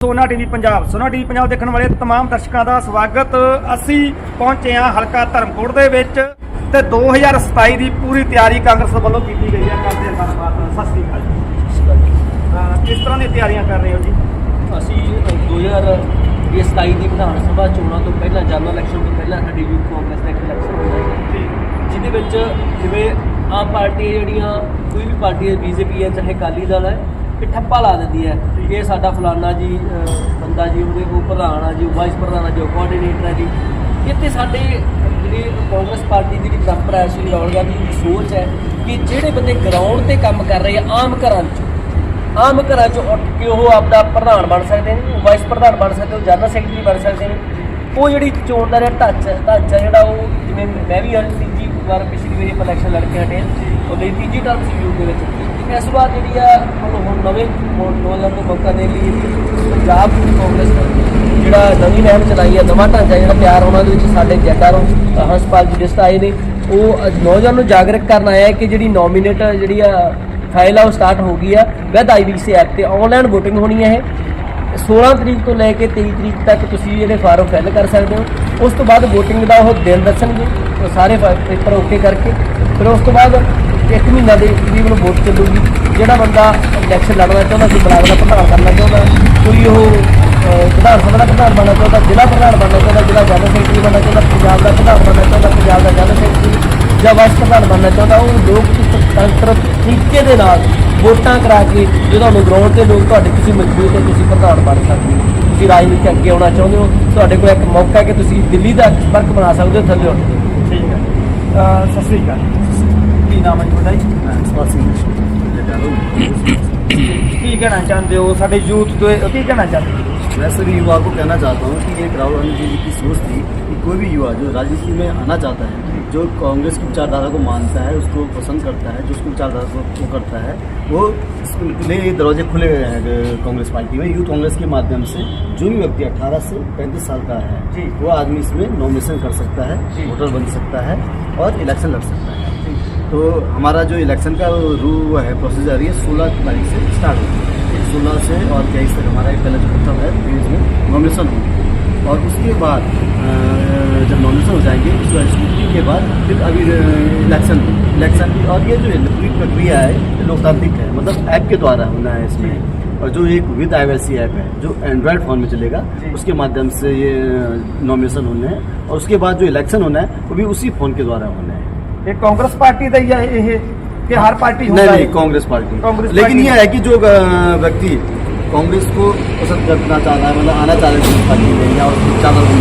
ਸੋਨਾ ਟੀਵੀ ਪੰਜਾਬ ਸੋਨਾ ਟੀਵੀ ਪੰਜਾਬ ਦੇਖਣ ਵਾਲੇ तमाम ਦਰਸ਼ਕਾਂ ਦਾ ਸਵਾਗਤ ਅਸੀਂ ਪਹੁੰਚੇ ਹਾਂ ਹਲਕਾ ਧਰਮਕੋਟ ਦੇ ਵਿੱਚ ਤੇ 2027 ਦੀ ਪੂਰੀ ਤਿਆਰੀ ਕਾਂਗਰਸ ਵੱਲੋਂ ਕੀਤੀ ਗਈ ਹੈ ਕਰਦੇ ਹਾਂ ਗੱਲਬਾਤ ਸਤਿ ਸ੍ਰੀ ਅਕਾਲ ਜੀ ਅਹ ਕਿਸ ਤਰ੍ਹਾਂ ਦੀਆਂ ਤਿਆਰੀਆਂ ਕਰ ਰਹੇ ਹੋ ਜੀ ਅਸੀਂ 2027 ਦੀ ਵਿਧਾਨ ਸਭਾ ਚੋਣਾਂ ਤੋਂ ਪਹਿਲਾਂ ਜਨਰਲ ਇਲੈਕਸ਼ਨ ਤੋਂ ਪਹਿਲਾਂ ਸਾਡੀ ਯੂਥ ਕਾਂਗਰਸ ਦਾ ਇੱਕ ਇਲੈਕਸ਼ਨ ਹੋਣਾ ਹੈ ਜਿਹਦੇ ਵਿੱਚ ਜਿਵੇਂ ਆਮ ਪਾਰਟੀ ਜਿਹੜੀਆਂ ਕੋਈ ਵੀ ਪਾਰਟੀ ਹੈ ਬੀਜੇਪੀ ਹੈ ਚਾਹੇ ਅਕਾਲੀ ਦਲ ਹੈ ਇਹ ਠੱਪਾ ਲਾ ਦਿੰਦੀ ਹੈ ਕਿ ਇਹ ਸਾਡਾ ਫਲਾਨਾ ਜੀ ਬੰਦਾ ਜੀ, ਉਹਦੇ ਉਹ ਪ੍ਰਧਾਨ ਆ ਜੀ, ਉਹ ਵਾਈਸ ਪ੍ਰਧਾਨ ਆ ਜੀ, ਉਹ ਕੋਆਰਡੀਨੇਟਰ ਆ ਜੀ। ਇੱਥੇ ਸਾਡੇ ਜਿਹੜੀ ਕਾਂਗਰਸ ਪਾਰਟੀ ਦੀ ਜਿਹੜੀ ਪਰੰਪਰਾ ਹੈ ਸ਼੍ਰੀ ਰਾਹੁਲ ਗਾਂਧੀ ਦੀ ਸੋਚ ਹੈ ਕਿ ਜਿਹੜੇ ਬੰਦੇ ਗਰਾਊਂਡ ਤੇ ਕੰਮ ਕਰ ਰਹੇ ਆ, ਆਮ ਘਰਾਂ 'ਚ, ਆਮ ਘਰਾਂ 'ਚੋਂ ਉੱਠ ਕੇ ਉਹ ਆਪਦਾ ਪ੍ਰਧਾਨ ਬਣ ਸਕਦੇ ਨੇ ਵਾਈਸ ਪ੍ਰਧਾਨ ਬਣ ਸਕਦੇ ਨੇ ਜਨਰਲ ਸੈਕਟਰੀ ਬਣ ਸਕਦੇ ਨੇ। ਉਹ ਜਿਹੜੀ ਚੋਣ ਦਾ ਜਿਹੜਾ ਢਾਂਚਾ ਢਾਂਚਾ ਜਿਹੜਾ ਉਹ ਜਿਵੇਂ ਮੈਂ ਵੀ ਅੱਜ ਤੀਜੀ ਵਾਰ ਪਿਛਲੀ ਵਾਰੀ ਇਲੈਕਸ਼ਨ ਲੜ ਕੇ ਹਟੇ ਉਹਦੇ ਲਈ ਤੀਜੀ ਟਰਮ ਸੀ ਯੂ ਦੇ ਵਿੱਚ। ਇਸ ਵਾਰ ਜਿਹੜੀ ਆ, ਹੁਣ ਹੁਣ ਨਵੇਂ, ਹੁਣ ਨੌਜਵਾਨ ਨੂੰ ਮੌਕਾ ਦੇਣ ਲਈ ਪੰਜਾਬ ਦੀ ਕਾਂਗਰਸ ਜਿਹੜਾ ਨਵੀਂ ਨਹਿਮ ਚਲਾਈ ਹੈ ਨਵਾਂ ਢਾਂਚਾ ਜਿਹੜਾ ਤਿਆਰ ਹੋਣਾ ਦੇ ਵਿੱਚ ਸਾਡੇ ਜੱਟਾਂ ਨੂੰ ਹੰਸਪਾਲ ਜੀ ਜਿਸਟ ਆਏ ਨੇ, ਉਹ ਅੱਜ ਨੌਜਵਾਨ ਨੂੰ ਜਾਗਰੂਕ ਕਰਨ ਆਇਆ ਹੈ ਕਿ ਜਿਹੜੀ ਨੋਮੀਨੇਟ ਜਿਹੜੀ ਆ ਫਾਈਲ ਆ, ਉਹ ਸਟਾਰਟ ਹੋ ਗਈ ਆ ਵਿਦ ਆਈਵੀਸੀ ਐਪ ਤੇ ਆਨਲਾਈਨ VOTING ਹੋਣੀ ਹੈ ਇਹ। 16 ਤਰੀਕ ਤੋਂ ਲੈ ਕੇ 23 ਤਰੀਕ ਤੱਕ ਤੁਸੀਂ ਜਿਹੜੇ ਫਾਰਮ ਫਿਲ ਕਰ ਸਕਦੇ ਹੋ। ਉਸ ਤੋਂ ਬਾਅਦ VOTING ਦਾ ਉਹ ਦਿਨ ਦੱਸਣਗੇ, ਉਹ ਸਾਰੇ ਪੇਪਰ ਓਕੇ ਕਰਕੇ। ਫਿਰ ਉਸ ਤੋਂ ਬਾਅਦ ਇੱਕ ਮਹੀਨਾ ਦੇ ਤਕਰੀਬਨ ਵੋਟ ਚੱਲੂਗੀ। ਜਿਹੜਾ ਬੰਦਾ ਇਲੈਕਸ਼ਨ ਲੜਨਾ ਚਾਹੁੰਦਾ ਸੀ ਬਲਾਕ ਦਾ ਪ੍ਰਧਾਨ ਕਰਨਾ ਚਾਹੁੰਦਾ, ਕੋਈ ਉਹ ਵਿਧਾਨ ਸਭਾ ਦਾ ਪ੍ਰਧਾਨ ਬਣਨਾ ਚਾਹੁੰਦਾ, ਜ਼ਿਲ੍ਹਾ ਪ੍ਰਧਾਨ ਬਣਨਾ ਚਾਹੁੰਦਾ, ਜ਼ਿਲ੍ਹਾ ਜਨਰਲ ਸੈਕਟਰੀ ਬਣਨਾ ਚਾਹੁੰਦਾ, ਪੰਜਾਬ ਦਾ ਪ੍ਰਧਾਨ ਬਣਨਾ ਚਾਹੁੰਦਾ, ਪੰਜਾਬ ਦਾ ਜਨਰਲ ਸੈਕਟਰੀ ਜਾਂ ਵਾਈਸ ਪ੍ਰਧਾਨ ਬਣਨਾ ਚਾਹੁੰਦਾ, ਉਹ ਲੋਕ ਲੋਕਤੰਤਰ ਤਰੀਕੇ ਦੇ ਨਾਲ ਵੋਟਾਂ ਕਰਾ ਕੇ ਜੇ ਤੁਹਾਨੂੰ ਗਰਾਊਂਡ ਤੇ ਲੋਕ ਤੁਹਾਡੇ ਤੁਸੀਂ ਮਜ਼ਬੂਤ ਹੋ, ਤੁਸੀਂ ਪ੍ਰਧਾਨ ਬਣ ਸਕਦੇ ਹੋ। ਤੁਸੀਂ ਰਾਜਨੀਤੀ ਅੱਗੇ ਆਉਣਾ ਚਾਹੁੰਦੇ ਹੋ, ਤੁਹਾਡੇ ਕੋਲ ਇੱਕ ਮੌਕਾ ਹੈ ਕਿ ਤੁਸੀਂ ਦਿੱਲੀ ਦਾ ਸੰਪਰਕ ਬਣਾ ਸਕਦੇ ਹੋ, ਥੱਲੇ ਉੱਠ ਕੇ। ਠੀਕ ਹੈ। ਸਤਿ ਸ੍ਰੀ ਅਕਾਲ। ਕੀ ਨਾਮ ਹੈ ਜੀ ਤੁਹਾਡਾ ਜੀ ਕੀ ਕਹਿਣਾ ਚਾਹੁੰਦੇ ਹੋ ਸਾਡੇ ਯੂਥ ਤੋਂ ਕੀ ਕਹਿਣਾ ਚਾਹੁੰਦੇ ਹੋ मैं सभी युवा को कहना चाहता हूँ कि एक राहुल गांधी जी की सोच थी कि कोई भी युवा जो राजनीति में आना चाहता है जो कांग्रेस की विचारधारा को मानता है उसको पसंद करता है जो उसकी विचारधारा को, को करता है वो इसके लिए दरवाजे खुले हुए हैं अ, कांग्रेस पार्टी में यूथ कांग्रेस के माध्यम से जो भी व्यक्ति 18 से 35 साल का है जी। वो आदमी इसमें नॉमिनेशन कर सकता है जी। वोटर बन सकता है और इलेक्शन लड़ सकता है तो हमारा जो इलेक्शन का रू है प्रोसीजर ये सोलह तारीख से स्टार्ट होती है सोलह से और तेईस तक। हमारा एक पहला जो प्रथम है फिर इसमें नॉमिनेशन होगी। और उसके बाद जब नॉमिनेशन हो जाएँगे उसके बाद स्क्रूटनी के बाद फिर अभी इलेक्शन इलेक्शन की और ये जो पूरी प्रक्रिया है ये लोकतांत्रिक है। मतलब ऐप के द्वारा होना है इसमें। और जो एक विद आई ऐप है जो एंड्रॉयड फ़ोन में चलेगा उसके माध्यम से ये नॉमिनेशन होने हैं। और उसके बाद जो इलेक्शन होना है वो भी उसी फ़ोन के द्वारा होना है। ਇਹ ਕਾਂਗਰਸ ਪਾਰਟੀ ਦਾ ਹੀ ਹੈ ਇਹ ਕਿ हर पार्टी नहीं होता नहीं है कांग्रेस पार्टी कांग्रेस लेकिन पार्टी- ये है कि जो अ, व्यक्ति कांग्रेस को पसंद करना चाह रहा है मतलब आना चाह रहा है कांग्रेस पार्टी में या उसकी चादर को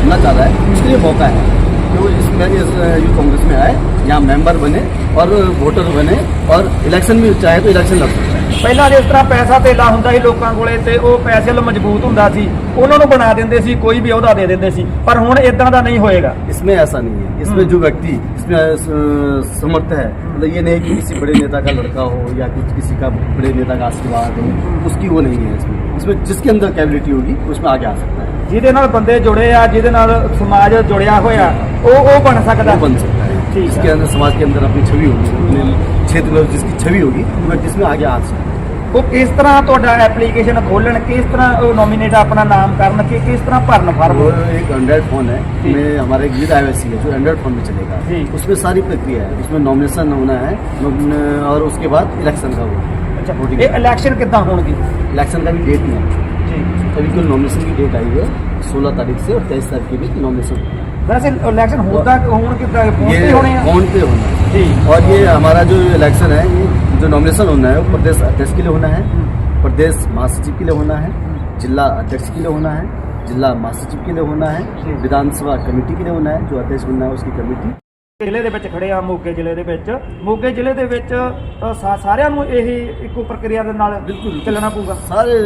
करना चाह रहा है उसके लिए मौका है कि वो इसमें इस यूथ कांग्रेस में आए यहाँ मेंबर बने और वोटर बने और इलेक्शन में चाहे तो इलेक्शन लड़ सकता है ਪਹਿਲਾਂ ਜਿਸ ਤਰ੍ਹਾਂ ਪੈਸਾ ਧੇਲਾ ਹੁੰਦਾ ਸੀ ਲੋਕਾਂ ਕੋਲੇ ਤੇ ਉਹ ਪੈਸੇ ਵੱਲ ਮਜ਼ਬੂਤ ਹੁੰਦਾ ਸੀ ਉਹਨਾਂ ਨੂੰ ਬਣਾ ਦਿੰਦੇ ਸੀ ਕੋਈ ਵੀ ਅਹੁਦਾ ਦੇ ਦਿੰਦੇ ਸੀ ਪਰ ਹੁਣ ਇਦਾਂ ਦਾ ਨਹੀਂ ਹੋਏਗਾ इसमें ऐसा नहीं है इसमें जो व्यक्ति इसमें अ, समर्थ है मतलब ये नहीं कि किसी बड़े नेता का लड़का हो या कुछ किसी का बड़े नेता का आशीर्वाद हो उसकी वो नहीं है इसमें इसमें जिसके अंदर कैबिलिटी होगी उसमें आगे आ सकता है ਜਿਹਦੇ ਨਾਲ ਬੰਦੇ ਜੁੜੇ ਆ ਜਿਹਦੇ ਨਾਲ ਸਮਾਜ ਜੁੜਿਆ ਹੋਇਆ ਉਹ ਉਹ ਬਣ ਸਕਦਾ वो बन सकता है ठीक जिसके है। अंदर समाज के अंदर अपनी छवि होगी अपने क्षेत्र में जिसकी छवि होगी वो व्यक्ति इसमें आगे आ सकता है ਉਹ ਕਿਸ ਤਰ੍ਹਾਂ ਤੁਹਾਡਾ ਐਪਲੀਕੇਸ਼ਨ ਖੋਲਣ ਕਿਸ ਤਰ੍ਹਾਂ ਉਹ ਨੋਮੀਨੇਟ ਆਪਣਾ ਨਾਮ ਕਰਨ ਕਿ ਕਿਸ ਤਰ੍ਹਾਂ ਭਰਨ ਫਾਰਮ वो एक एंड्रॉइड फोन है जी। में हमारा एक विद आईओएस है जो एंड्रॉइड फोन में चलेगा जी। उसमें सारी प्रक्रिया है उसमें नॉमिनेशन होना है नॉमिन- और उसके बाद इलेक्शन का होगा ਅੱਛਾ voting ਇਹ ਇਲੈਕਸ਼ਨ ਕਿੱਦਾਂ ਹੋਣਗੇ इलेक्शन का भी डेट नहीं है ਜੀ अभी कल नॉमिनेशन की डेट आई है सोलह तारीख से और तेईस तारीख के बीच नॉमिनेशन ਵੈਸੇ ਇਲੈਕਸ਼ਨ होता ਹੋਣ ਕਿੱਦਾਂ ਫੋਨ ये ਤੇ ਹੋਣੇ ਆ फोन पे होना है ਜੀ और ये हमारा जो इलेक्शन है ये जो नॉमिनेशन होना है वो प्रदेश अध्यक्ष के लिए होना है प्रदेश महासचिव के लिए होना है जिला अध्यक्ष के लिए होना है जिला महासचिव के लिए होना जी। है विधानसभा कमेटी के लिए होना है जो अध्यक्ष बनना है उसकी कमेटी ਜ਼ਿਲ੍ਹੇ ਦੇ ਵਿੱਚ ਖੜੇ ਆ ਮੋਗੇ ਜ਼ਿਲ੍ਹੇ ਦੇ ਵਿੱਚ ਮੋਗੇ ਜ਼ਿਲ੍ਹੇ ਦੇ ਵਿੱਚ ਅ, ਸਾ- ਸਾਰਿਆਂ ਨੂੰ ਇਹ ਇੱਕੋ ਪ੍ਰਕਿਰਿਆ ਦੇ ਨਾਲ बिल्कुल ਚੱਲਣਾ ਪਊਗਾ सारे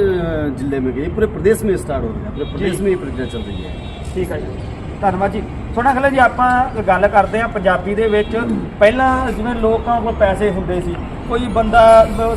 जिले में गए पूरे प्रदेश में स्टार्ट हो रहा है पूरे प्रदेश जी। में ये प्रक्रिया चल रही है ਠੀਕ ਹੈ ਜੀ ਧੰਨਵਾਦ ਜੀ। ਸੋਨਾ ਖਲੇ ਜੀ, ਆਪਾਂ ਗੱਲ ਕਰਦੇ ਆ ਪੰਜਾਬੀ ਦੇ ਵਿੱਚ। ਪਹਿਲਾਂ ਜਿਵੇਂ ਲੋਕਾਂ ਕੋਲ ਪੈਸੇ ਹੁੰਦੇ ਸੀ, ਕੋਈ ਬੰਦਾ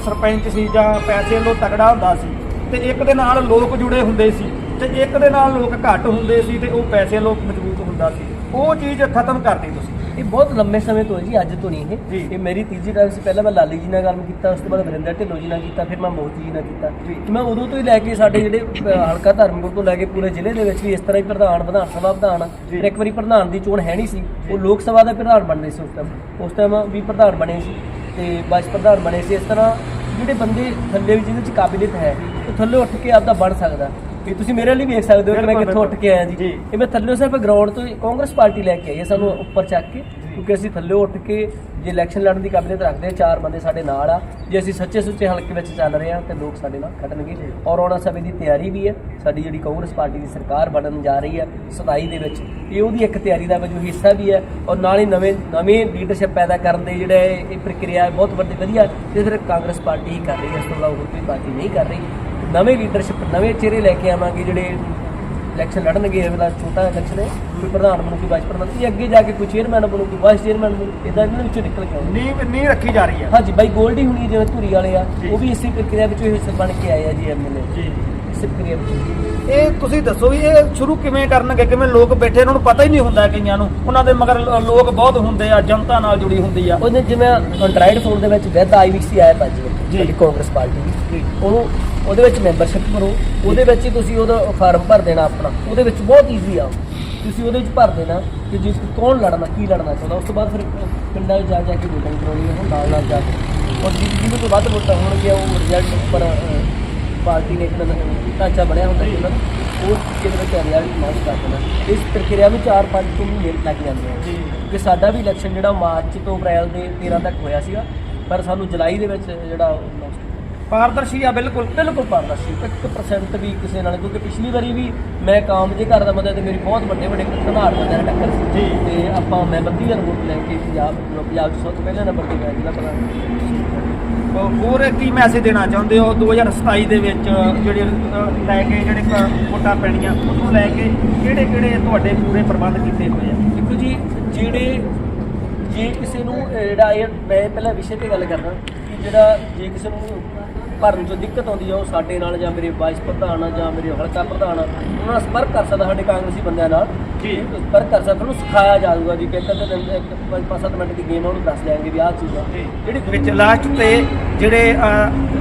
ਸਰਪੰਚ ਸੀ ਜਾਂ ਪੈਸੇ ਵੱਲੋਂ ਤਗੜਾ ਹੁੰਦਾ ਸੀ, ਤੇ ਇੱਕ ਦੇ ਨਾਲ ਲੋਕ ਜੁੜੇ ਹੁੰਦੇ ਸੀ, ਤੇ ਇੱਕ ਦੇ ਨਾਲ ਲੋਕ ਘੱਟ ਹੁੰਦੇ ਸੀ, ਤੇ ਉਹ ਪੈਸੇ ਵੱਲੋਂ ਮਜ਼ਬੂਤ ਹੁੰਦਾ ਸੀ। ਉਹ ਚੀਜ਼ ਖਤਮ ਕਰਤੀ ਤੁਸੀਂ। ਇਹ ਬਹੁਤ ਲੰਮੇ ਸਮੇਂ ਤੋਂ ਹੈ ਜੀ ਅੱਜ ਤੋਂ ਨਹੀਂ। ਇਹ। ਇਹ ਮੇਰੀ ਤੀਜੀ ਟਾਈਮ ਸੀ ਪਹਿਲਾਂ ਮੈਂ ਲਾਲੀ ਜੀ ਨਾਲ ਗੱਲ ਕੀਤਾ ਉਸ ਤੋਂ ਬਾਅਦ ਵਰਿੰਦਰ ਢਿੱਲੋਂ ਜੀ ਨਾਲ ਕੀਤਾ ਫਿਰ ਮੈਂ ਮੋਦੀ ਜੀ ਨਾਲ ਕੀਤਾ। ਮੈਂ ਉਦੋਂ ਤੋਂ ਹੀ ਲੈ ਕੇ ਸਾਡੇ ਜਿਹੜੇ ਹਲਕਾ ਧਰਮਪੁਰ ਤੋਂ ਲੈ ਕੇ ਪੂਰੇ ਜ਼ਿਲ੍ਹੇ ਦੇ ਵਿੱਚ ਵੀ ਇਸ ਤਰ੍ਹਾਂ ਹੀ ਪ੍ਰਧਾਨ ਵਿਧਾਨ ਸਭਾ ਪ੍ਰਧਾਨ ਫਿਰ ਇੱਕ ਵਾਰੀ ਪ੍ਰਧਾਨ ਦੀ ਚੋਣ ਹੈ ਨਹੀਂ ਸੀ ਉਹ ਲੋਕ ਸਭਾ ਦਾ ਪ੍ਰਧਾਨ ਬਣਦੇ ਸੀ ਉਸ ਟਾਈਮ। ਉਸ ਟਾਈਮ ਵੀ ਪ੍ਰਧਾਨ ਬਣੇ ਸੀ ਤੇ ਵਾਈਸ ਪ੍ਰਧਾਨ ਬਣੇ ਸੀ। ਇਸ ਤਰ੍ਹਾਂ ਜਿਹੜੇ ਬੰਦੇ ਥੱਲੇ ਵੀ ਜਿਹਦੇ ਵਿੱਚ ਕਾਬਲੀਅਤ ਹੈ ਉਹ ਥੱਲੇ ਉੱਠ ਕੇ ਆਪਦਾ ਬਣ ਸਕਦਾ। ਇਹ ਤੁਸੀਂ ਮੇਰੇ ਲਈ ਵੇਖ ਸਕਦੇ ਹੋ ਕਿ ਮੈਂ ਕਿੱਥੋਂ ਉੱਠ ਕੇ ਆਇਆ ਜੀ। ਇਹ ਮੈਂ ਥੱਲੇ ਸਿਰਫ ਗਰਾਊਂਡ ਤੋਂ ਕਾਂਗਰਸ ਪਾਰਟੀ ਲੈ ਕੇ ਆਈ ਹੈ ਸਾਨੂੰ ਉੱਪਰ ਚੱਕ ਕੇ ਕਿਉਂਕਿ ਅਸੀਂ ਥੱਲੇ ਉੱਠ ਕੇ ਜੇ ਇਲੈਕਸ਼ਨ ਲੜਨ ਦੀ ਕਾਬਲੀਅਤ ਰੱਖਦੇ ਹਾਂ ਚਾਰ ਬੰਦੇ ਸਾਡੇ ਨਾਲ ਆ। ਜੇ ਅਸੀਂ ਸੱਚੇ ਸੁੱਚੇ ਹਲਕੇ ਵਿੱਚ ਚੱਲ ਰਹੇ ਹਾਂ ਤੇ ਲੋਕ ਸਾਡੇ ਨਾਲ ਖੜਨਗੇ। ਔਰ ਆਉਣਾ ਸਮੇਂ ਦੀ ਤਿਆਰੀ ਵੀ ਹੈ। ਸਾਡੀ ਜਿਹੜੀ ਕਾਂਗਰਸ ਪਾਰਟੀ ਦੀ ਸਰਕਾਰ ਬਣਨ ਜਾ ਰਹੀ ਹੈ 27 ਦੇ ਵਿੱਚ ਇਹ ਉਹਦੀ ਇੱਕ ਤਿਆਰੀ ਦਾ ਵਜੋਂ ਹਿੱਸਾ ਵੀ ਹੈ। ਔਰ ਨਾਲ ਹੀ ਨਵੇਂ ਨਵੇਂ ਲੀਡਰਸ਼ਿਪ ਪੈਦਾ ਕਰਨ ਦੇ ਜਿਹੜਾ ਇਹ ਪ੍ਰਕਿਰਿਆ ਬਹੁਤ ਵੱਡੀ ਵਧੀਆ। ਤੇ ਫਿਰ ਕਾਂਗਰਸ ਪਾਰਟੀ ਹੀ ਕਰ ਰਹੀ ਹੈ। ਇਸ ਤੋਂ ਇਲਾਵਾ ਹੋਰ ਕੋਈ ਪਾਰਟੀ ਨਹੀਂ ਕਰ ਰਹੀ। ਨਵੇਂ ਲੀਡਰਸ਼ਿਪ ਨਵੇਂ ਚਿਹਰੇ ਲੈ ਕੇ ਆਵਾਂਗੇ ਜਿਹੜੇ ਇਲੈਕਸ਼ਨ ਲੜਨਗੇ ਇਹ ਵਾਲਾ ਛੋਟਾ ਇਲੈਕਸ਼ਨ ਹੈ ਕੋਈ ਪ੍ਰਧਾਨ ਬਣੂ ਕੋਈ ਵਾਈਸ ਪ੍ਰਧਾਨ ਇਹ ਅੱਗੇ ਜਾ ਕੇ ਕੋਈ ਚੇਅਰਮੈਨ ਬਣੂ ਕੋਈ ਵਾਈਸ ਚੇਅਰਮੈਨ ਬਣੂ ਇਦਾਂ ਇਹਨਾਂ ਵਿੱਚੋਂ ਨਿਕਲ ਕੇ ਆਉਂਦੇ। ਨੀਂਹ ਨੀਂਹ ਰੱਖੀ ਜਾ ਰਹੀ ਹੈ। ਹਾਂਜੀ ਬਾਈ ਗੋਲਡੀ ਹੁਣੀ ਜਿਵੇਂ ਧੂਰੀ ਵਾਲੇ ਆ। ਉਹ ਵੀ ਇਸੇ ਪ੍ਰਕਿਰਿਆ ਵਿੱਚੋਂ ਹਿੱਸਾ ਬਣ ਕੇ ਆਏ ਆ ਜੀ ਐਮਐਲਏ ਜੀ। ਇਸੇ ਪ੍ਰਕਿਰਿਆ ਵਿੱਚ। ਇਹ ਤੁਸੀਂ ਦੱਸੋ ਵੀ ਇਹ ਸ਼ੁਰੂ ਕਿਵੇਂ ਕਰਨਗੇ ਕਿਵੇਂ ਲੋਕ ਬੈਠੇ ਇਹਨਾਂ ਨੂੰ ਪਤਾ ਹੀ ਨਹੀਂ ਹੁੰਦਾ ਕਈਆਂ ਨੂੰ। ਉਹਨਾਂ ਦੇ ਮਗਰ ਲੋਕ ਬਹੁਤ ਹੁੰਦੇ ਆ ਜਨਤਾ ਨਾਲ ਜੁੜੀ ਹੁੰਦੀ ਆ। ਉਹਨੇ ਜਿਵੇਂ ਐਂਡਰਾਇਡ ਫੋਨ ਦੇ ਵਿੱਚ ਵੈਦ ਆਈਵੀਸੀ ਆਇਆ ਭਾਜੀ। ਜਿਹੜੀ ਕਾਂਗਰਸ ਪਾਰਟੀ ਦੀ। ਉਹਨੂੰ ਉਹਦੇ ਵਿੱਚ ਮੈਂਬਰਸ਼ਿਪ ਭਰੋ ਉਹਦੇ ਵਿੱਚ ਹੀ ਤੁਸੀਂ ਉਹਦਾ ਫਾਰਮ ਭਰ ਦੇਣਾ ਆਪਣਾ। ਉਹਦੇ ਵਿੱਚ ਬਹੁਤ ਈਜ਼ੀ ਆ। ਤੁਸੀਂ ਉਹਦੇ ਵਿੱਚ ਭਰ ਦੇਣਾ ਕਿ ਜਿਸ ਕੌਣ ਲੜਨਾ ਕੀ ਲੜਨਾ ਚਾਹੁੰਦਾ। ਉਸ ਤੋਂ ਬਾਅਦ ਫਿਰ ਪਿੰਡਾਂ ਵਿੱਚ ਜਾ ਜਾ ਕੇ ਵੋਟਿੰਗ ਕਰਾਉਣੀ ਹੈ ਨਾਲ ਨਾਲ ਜਾ ਕੇ। ਔਰ ਜਿਹਦੇ ਜਿਹਦੇ ਤੋਂ ਵੱਧ ਵੋਟਾਂ ਹੋਣਗੀਆਂ ਉਹ ਰਿਜ਼ਲਟ ਉੱਪਰ ਪਾਰਟੀ ਨੇ ਇੱਕ ਢਾਂਚਾ ਬਣਿਆ ਹੁੰਦਾ ਸੀ ਉਹਨਾਂ ਉਹ ਕਿਹਦੇ ਵਿੱਚ ਰਿਜ਼ਲਟ ਮਾਰਕ ਕਰ ਦੇਣਾ। ਇਸ ਪ੍ਰਕਿਰਿਆ ਨੂੰ 4-5 ਤੋਂ ਮਹੀਨੇ ਲੱਗ ਜਾਂਦੇ ਆ। ਜੀ। ਕਿ ਸਾਡਾ ਵੀ ਇਲੈਕਸ਼ਨ ਜਿਹੜਾ ਮਾਰਚ ਤੋਂ ਅਪ੍ਰੈਲ ਦੇ 13 ਤੱਕ ਹੋਇਆ ਸੀਗਾ ਪਰ ਸਾਨੂੰ ਜੁਲਾਈ ਦੇ ਵਿੱਚ ਜਿਹੜਾ ਪਾਰਦਰਸ਼ੀ ਆ ਬਿਲਕੁਲ ਬਿਲਕੁਲ ਪਾਰਦਰਸ਼ੀ। 1% ਵੀ ਕਿਸੇ ਨਾਲ ਕਿਉਂਕਿ ਪਿਛਲੀ ਵਾਰੀ ਵੀ ਮੈਂ ਕਾਮ ਜੇ ਘਰ ਦਾ ਬੰਦਾ ਤੇ ਮੇਰੀ ਬਹੁਤ ਵੱਡੇ ਵੱਡੇ ਧਨਾੜ ਬੰਦੇ ਨਾਲ ਟੱਕਰ ਸੀ। ਜੀ। ਤੇ ਆਪਾਂ ਮੈਂ 32000 ਵੋਟ ਲੈ ਕੇ ਪੰਜਾਬ ਪੰਜਾਬ ਚ ਸਭ ਤੋਂ ਪਹਿਲੇ ਨੰਬਰ ਤੇ ਗਿਆ ਪ੍ਰਧਾਨ ਅਹ ਹੋਰ ਕੀ ਮੈਸੇਜ ਦੇਣਾ ਚਾਹੁੰਦੇ ਹੋ? 2027 ਦੇ ਵਿੱਚ ਜਿਹੜੇ ਲੈ ਕੇ ਜਿਹੜੇ ਵੋਟਾਂ ਪੈਣੀਆਂ ਉਹਨੂੰ ਲੈ ਕੇ ਕਿਹੜੇ ਕਿਹੜੇ ਤੁਹਾਡੇ ਪੂਰੇ ਪ੍ਰਬੰਧ ਕੀਤੇ ਹੋਏ ਆ? ਦੇਖੋ ਜੀ ਜਿਹੜੇ ਜੇ ਕਿਸੇ ਨੂੰ ਜਿਹੜਾ ਇਹ ਮੈਂ ਪਹਿਲਾਂ ਵਿਸ਼ੇ ਤੇ ਗੱਲ ਕਰਦਾ ਜਿਹੜਾ ਜੇ ਕਿਸੇ ਨੂੰ ਭਰਨ ਚੋਂ ਦਿੱਕਤ ਆਉਂਦੀ ਆ ਉਹ ਸਾਡੇ ਨਾਲ ਜਾਂ ਮੇਰੇ ਵਾਈਸ ਪ੍ਰਧਾਨ ਆ ਜਾਂ ਮੇਰੇ ਹਲਕਾ ਪ੍ਰਧਾਨ ਆ ਉਹਨਾਂ ਨਾਲ ਸੰਪਰਕ ਕਰ ਸਕਦਾ ਸਾਡੇ ਕਾਂਗਰਸੀ ਬੰਦਿਆਂ ਨਾਲ ਜੀ। ਸੰਪਰਕ ਕਰ ਸਕਦਾ ਉਹਨੂੰ ਸਿਖਾਇਆ ਜਾਊਗਾ ਜੀ ਕਿ ਇੱਕ ਅੱਧੇ ਦਿਨ ਇੱਕ ਪੰਜ ਪੰਜ ਸੱਤ ਮਿੰਟ ਦੀ ਗੇਮ ਉਹਨੂੰ ਦੱਸ ਦਿਆਂਗੇ ਵੀ ਆਹ ਚੀਜ਼ ਜਿਹੜੀ ਵਿੱਚ ਲਾਸਟ ਤੇ ਜਿਹੜੇ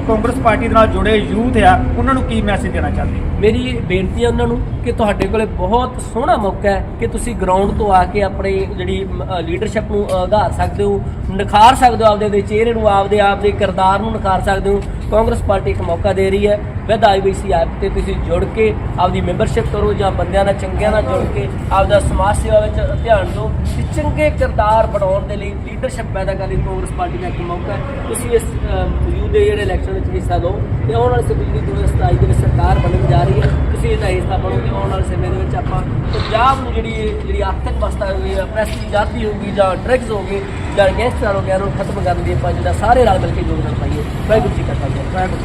ਕਾਂਗਰਸ ਪਾਰਟੀ ਦੇ ਨਾਲ ਜੁੜੇ ਯੂਥ ਆ ਉਹਨਾਂ ਨੂੰ ਕੀ ਮੈਸੇਜ ਦੇਣਾ ਚਾਹੁੰਦੇ ਹੋ? ਮੇਰੀ ਬੇਨਤੀ ਹੈ ਉਹਨਾਂ ਨੂੰ ਕਿ ਤੁਹਾਡੇ ਕੋਲੇ ਬਹੁਤ ਸੋਹਣਾ ਮੌਕਾ ਹੈ ਕਿ ਤੁਸੀਂ ਗਰਾਊਂਡ ਤੋਂ ਆ ਕੇ ਆਪਣੀ ਜਿਹੜੀ ਲੀਡਰਸ਼ਿਪ ਨੂੰ ਆਧਾਰ ਸਕਦੇ ਹੋ ਨਿਖਾਰ ਸਕਦੇ ਹੋ ਆਪਦੇ ਦੇ ਚਿਹਰੇ ਨੂੰ ਆਪਦੇ ਆਪ ਦੇ ਕਿਰਦਾਰ ਨੂੰ ਨਿਖਾਰ ਸਕਦੇ ਹੋ। ਕਾਂਗਰਸ ਪਾਰਟੀ ਇੱਕ ਮੌਕਾ ਦੇ ਰਹੀ ਹੈ। ਵਿਦ ਆਈਬੀਸੀ ਐਪ ਤੇ ਤੁਸੀਂ ਜੁੜ ਕੇ ਆਪਦੀ ਮੈਂਬਰਸ਼ਿਪ ਕਰੋ ਜਾਂ ਬੰਦਿਆਂ ਨਾਲ, ਚੰਗਿਆਂ ਨਾਲ ਜੁੜ ਕੇ ਆਪਦਾ ਸਮਾਜ ਸੇਵਾ ਵਿੱਚ ਧਿਆਨ ਦਿਓ। ਤੇ ਚੰਗੇ ਕਿਰਦਾਰ ਬਣਾਉਣ ਦੇ ਲਈ ਲੀਡਰਸ਼ਿਪ ਪੈਦਾ ਕਰਨ ਲਈ ਕਾਂਗਰਸ ਪਾਰਟੀ ਦਾ ਇੱਕ ਮੌਕਾ ਹੈ। ਤੁਸੀਂ ਇਸ ਯੂ ਦੇ ਜਿਹੜੇ ਇਲੈਕਸ਼ਨ ਵਿੱਚ ਹਿੱਸਾ ਲਓ ਤੇ ਆਉਣ ਵਾਲੇ ਸਮੇਂ ਦੀ 2027 ਦੇ ਵਿੱਚ ਸਰਕਾਰ ਬਣਨ ਜਾ ਰਹੀ ਹੈ। ਤੁਸੀਂ ਇਹਦਾ ਹਿੱਸਾ ਬਣੋ ਆਉਣ ਵਾਲੇ ਸਮੇਂ ਦੇ ਵਿੱਚ ਆਪਾਂ ਪੰਜਾਬ ਨੂੰ ਜਿਹੜੀ ਜਿਹੜੀ ਆਰਥਿਕ ਅਵਸਥਾ ਹੋਈ ਹੈ ਪ੍ਰੈਸ ਦੀ ਆਜ਼ਾਦੀ ਗਈ ਜਾਂ ਡਰੱਗਸ ਗਏ ਜਾਂ ਗੈਂਗਸਟਰ ਹੋ ਗਿਆ ਉਹਨੂੰ ਖਤਮ ਕਰਨ ਦੀ ਆਪਾਂ ਜਿਹੜਾ ਸਾਰੇ ਰਲ ਮਿਲ ਕੇ ਯੋਗਦਾਨ ਪਾਈਏ। ਵਾਹਿਗੁਰੂ ਜੀ ਕਾ ਖਾਲਸਾ। ਵਾਹਿਗੁਰੂ